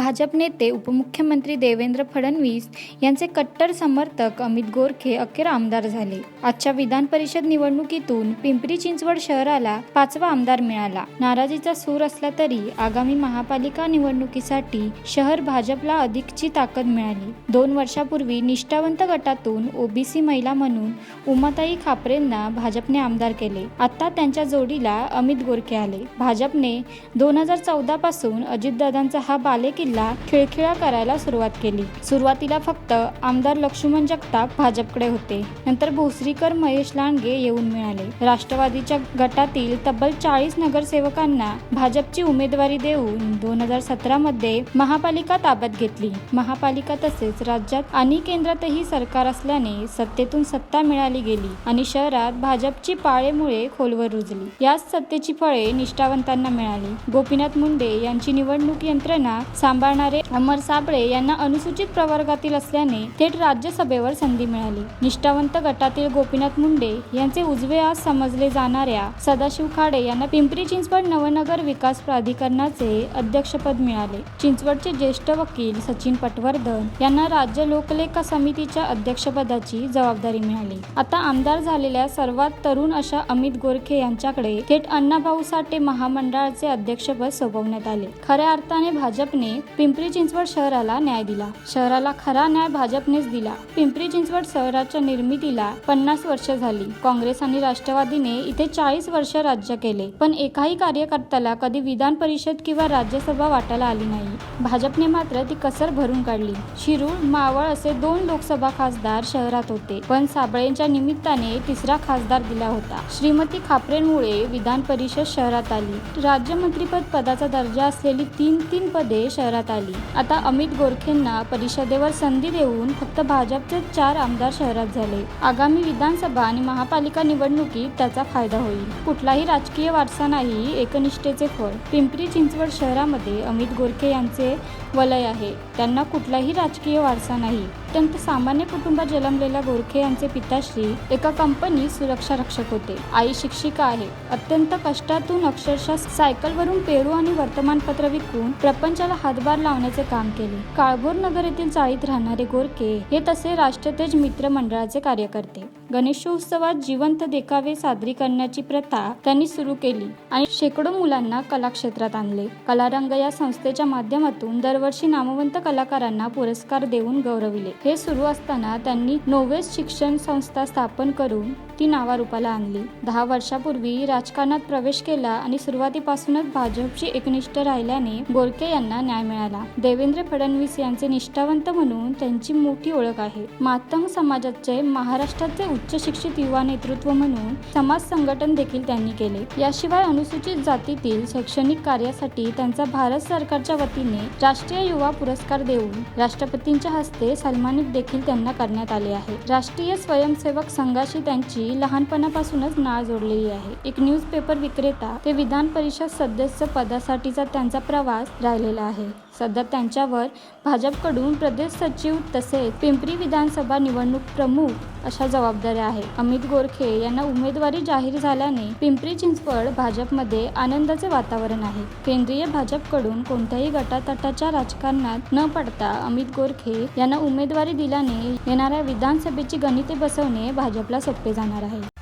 भाजप नेते उपमुख्यमंत्री देवेंद्र फडणवीस यांचे कट्टर समर्थक अमित गोरखे अखेर आमदार झाले. आजच्या विधान परिषद निवडणुकीतून पिंपरी चिंचवड शहराला पाचवा आमदार मिळाला. नाराजीचा सूर असला तरी आगामी महापालिका निवडणुकीसाठी शहर भाजपला अधिकची ताकद मिळाली. दोन वर्षापूर्वी निष्ठावंत गटातून ओबीसी महिला म्हणून उमाताई खापरेंना भाजपने आमदार केले. आता त्यांच्या जोडीला अमित गोरखे आले. भाजपने दोन हजार चौदा पासून अजितदादांचा हा बालेकिल्ला खिळखिळा करायला सुरुवात केली. सुरुवातीला फक्त आमदार लक्ष्मण जगताप भाजपकडे होते. नंतर भोसरीकर महेश लांडगे येऊन मिळाले. राष्ट्रवादीच्या गटातील तब्बल चाळीस नगरसेवकांना भाजपची उमेदवारी देऊन दोन हजार सतरा मध्ये महापालिका ताब्यात घेतली. महापालिका तसेच राज्यात आणि केंद्रातही सरकार असल्याने सत्तेतून सत्ता मिळाली गेली आणि शहरात भाजपची पाळेमुळे खोलवर रुजली. याच सत्तेची फळे निष्ठावंतांना मिळाली. गोपीनाथ मुंडे यांची निवडणूक यंत्रणा साम सांभाळणारे अमर साबळे यांना अनुसूचित प्रवर्गातील असल्याने थेट राज्यसभेवर संधी मिळाली. निष्ठावंत गटातील गोपीनाथ मुंडे यांचे उजवे आज समजले जाणाऱ्या सदाशिव खाडे यांना पिंपरी चिंचवड नवनगर विकास प्राधिकरणाचे अध्यक्षपद मिळाले. चिंचवडचे ज्येष्ठ वकील सचिन पटवर्धन यांना राज्य लोकलेखा समितीच्या अध्यक्षपदाची जबाबदारी मिळाली. आता आमदार झालेल्या सर्वात तरुण अशा अमित गोरखे यांच्याकडे थेट अण्णाभाऊ साठे महामंडळाचे अध्यक्षपद सोपवण्यात आले. खऱ्या अर्थाने भाजपने पिंपरी चिंचवड शहराला न्याय दिला. शहराला खरा न्याय भाजपनेच दिला. पिंपरी चिंचवड शहराच्या निर्मितीला पन्नास वर्ष झाली. काँग्रेस आणि राष्ट्रवादीने इथे चाळीस वर्ष राज्य केले. पण एकाही कार्यकर्त्याला कधी विधान परिषद किंवा राज्यसभा वाटायला आली नाही. भाजपने मात्र ती कसर भरून काढली. शिरूर मावळ असे दोन लोकसभा खासदार शहरात होते. पण साबळेंच्या निमित्ताने तिसरा खासदार दिला होता. श्रीमती खापरेंमुळे विधान परिषद शहरात आली. राज्यमंत्रीपद पदाचा दर्जा असलेली तीन तीन पदे शहरात आली. आता अमित गोरखेंना परिषदेवर संधी देऊन फक्त भाजपचे चार आमदार शहरात झाले. आगामी विधानसभा आणि महापालिका निवडणुकीत त्याचा फायदा होईल. कुठलाही राजकीय वारसा नाही एकनिष्ठेचे फळ. पिंपरी चिंचवड शहरामध्ये अमित गोरखे यांचे वलय आहे. त्यांना कुठलाही राजकीय वारसा नाही. अत्यंत सामान्य कुटुंबात जन्मलेल्या गोरखे यांचे पिताश्री एका कंपनीत सुरक्षा रक्षक होते. आई शिक्षिका आहे. अत्यंत कष्टातून अक्षरशः सायकलवरून पेरू आणि वर्तमानपत्र विकून प्रपंचाला हातभार लावण्याचे काम केले. काळभोर नगर येथील चाळीत राहणारे गोरखे हे तसे राष्ट्रतेज मित्र मंडळाचे कार्यकर्ते. गणेशोत्सवात जिवंत देखावे सादरी करण्याची प्रथा त्यांनी सुरू केली आणि शेकडो मुलांना कलाक्षेत्रात आणले. कलारंग या संस्थेच्या माध्यमातून दरवर्षी नामवंत कलाकारांना पुरस्कार देऊन गौरविले. हे सुरू असताना त्यांनी नोवेस शिक्षण संस्था स्थापन करून ती नावारूपाला आणली. दहा वर्षापूर्वी राजकारणात प्रवेश केला आणि सुरुवातीपासूनच भाजपची एकनिष्ठ राहिल्याने गोरखे यांना न्याय मिळाला. देवेंद्र फडणवीस यांचे निष्ठावंत म्हणून त्यांची मोठी ओळख आहे. मातंग समाजाचे महाराष्ट्राचे उच्चशिक्षित युवा नेतृत्व म्हणून समाज संघटन देखील त्यांनी केले. याशिवाय अनुसूचित जातीतील शैक्षणिक कार्यासाठी त्यांचा भारत सरकारच्या वतीने राष्ट्रीय युवा पुरस्कार देऊन राष्ट्रपतींच्या हस्ते सन्मानित देखील त्यांना करण्यात आले आहे. राष्ट्रीय स्वयंसेवक संघाशी त्यांची लहानपणापासूनच नाळ जोडलेली आहे. एक न्यूज पेपर विक्रेता ते विधान परिषद सदस्य पदासाठीचा त्यांचा प्रवास राहिलेला आहे. सध्या त्यांच्यावर भाजपकडून प्रदेश सचिव तसेच पिंपरी विधानसभा निवडणूक प्रमुख अशा जबाबदाऱ्या आहे. अमित गोरखे यांना उमेदवारी जाहीर झाल्याने पिंपरी चिंचवड भाजपमध्ये आनंदाचे वातावरण आहे. केंद्रीय भाजपकडून कोणत्याही गटातटाच्या राजकारणात न पडता अमित गोरखे यांना उमेदवारी दिल्याने येणाऱ्या विधानसभेची गणिते बसवणे भाजपला सोपे जाणार आहे.